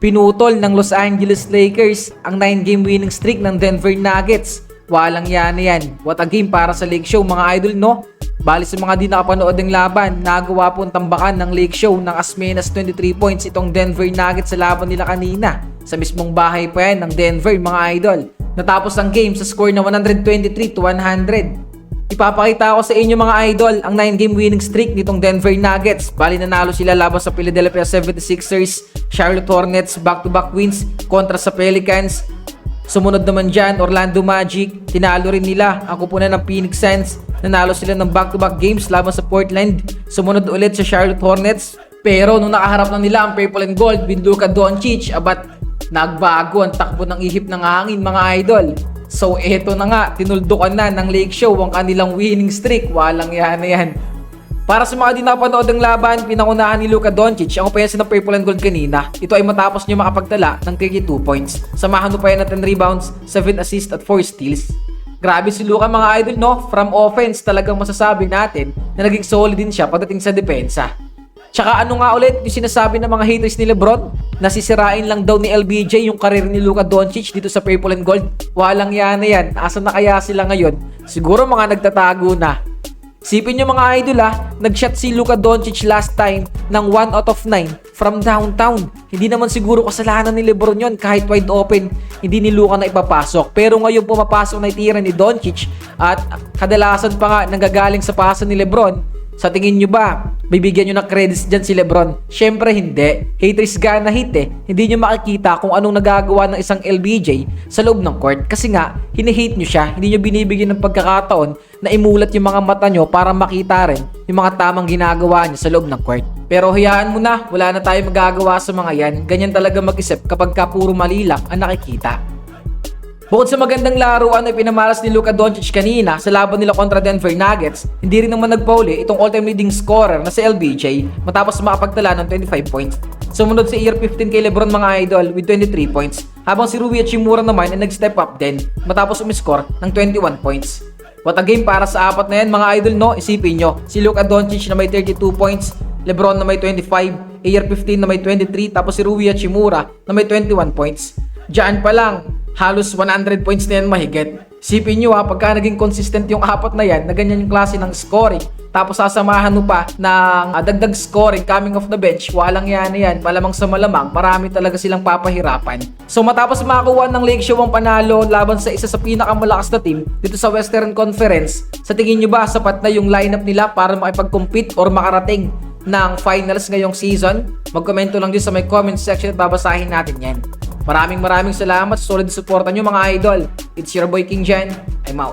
Pinutol ng Los Angeles Lakers ang 9-game winning streak ng Denver Nuggets. Walang yan yan. What a game para sa Lake Show mga idol no? Bali sa mga di nakapanood ng laban, nagawa po ang tambakan ng Lake Show ng as many as 23 points itong Denver Nuggets sa laban nila kanina. Sa mismong bahay pa yan ng Denver mga idol. Natapos ang game sa score na 123 to 100. Ipapakita ko sa inyo mga idol ang 9-game winning streak nitong Denver Nuggets. Bali nanalo sila laban sa Philadelphia 76ers, Charlotte Hornets, back-to-back wins kontra sa Pelicans. Sumunod naman dyan, Orlando Magic. Tinalo rin nila ang kupunan ng Phoenix Suns. Nanalo sila ng back-to-back games laban sa Portland. Sumunod ulit sa Charlotte Hornets. Pero nung nakaharap na nila ang purple and gold with Luka Doncic, abat nagbago ang takbo ng ihip ng hangin mga idol. So eto na nga, tinuldukan na ng Lake Show ang kanilang winning streak. Walang yan na yan. Para sa mga di napanood ng laban, pinangunahan ni Luka Doncic ang opensa ng purple and gold kanina. Ito ay matapos niya makapagtala ng 32 points. Samahan pa yan ng 10 rebounds, 7 assists at 4 steals. Grabe si Luka mga idol no, from offense talagang masasabi natin na naging solid din siya pagdating sa depensa. Tsaka ano nga ulit yung sinasabi ng mga haters ni Lebron? Nasisirain lang daw ni LBJ yung karir ni Luka Doncic dito sa Purple and Gold. Walang yan na yan. Asa na kaya sila ngayon? Siguro mga nagtatago na. Sipin nyo mga idol ah, nag-shot si Luka Doncic last time ng 1 out of 9 from downtown. Hindi naman siguro kasalanan ni Lebron yon kahit wide open, hindi ni Luka na ipapasok. Pero ngayon pumapasok na itira ni Doncic at kadalasan pa nga nanggagaling sa pasa ni Lebron. Sa tingin nyo ba, bibigyan nyo ng credits dyan si Lebron? Syempre hindi. Haters gana hit eh. Hindi nyo makikita kung anong nagagawa ng isang LBJ sa loob ng court. Kasi nga, hinihate nyo siya. Hindi nyo binibigyan ng pagkakataon na imulat yung mga mata nyo para makita rin yung mga tamang ginagawa niya sa loob ng court. Pero hayaan mo na, wala na tayo magagawa sa mga yan. Ganyan talaga mag-isip kapag ka puro mali lang ang nakikita. Bukod sa magandang laruan na pinamalas ni Luka Doncic kanina sa laban nila kontra Denver Nuggets, hindi rin naman nagpauli itong all-time leading scorer na si LBJ matapos makapagtala ng 25 points. Sumunod si Year 15 kay Lebron mga idol with 23 points, habang si Rui Hachimura naman ay nag-step up din matapos umiscore ng 21 points. What a game para sa apat na yan mga idol no, isipin nyo, si Luka Doncic na may 32 points, Lebron na may 25, Year 15 na may 23, tapos si Rui Hachimura na may 21 points. Diyan pa lang, halos 100 points na yan mahigit. Sipin nyo ha, pagka naging consistent yung apat na yan, na ganyan yung klase ng scoring, tapos sasamahan mo pa ng ah, dagdag scoring coming off the bench, walang yan yan, malamang sa malamang, marami talaga silang papahirapan. So matapos makakuha ng Lake Show ang panalo laban sa isa sa pinakamalakas na team dito sa Western Conference, sa tingin nyo ba sapat na yung lineup nila para makipag-compete or makarating ng finals ngayong season? Magkomento lang dyan sa may comment section at babasahin natin yan. Maraming maraming salamat sa solid suporta nyo mga idol. It's your boy King Jen. I'm out.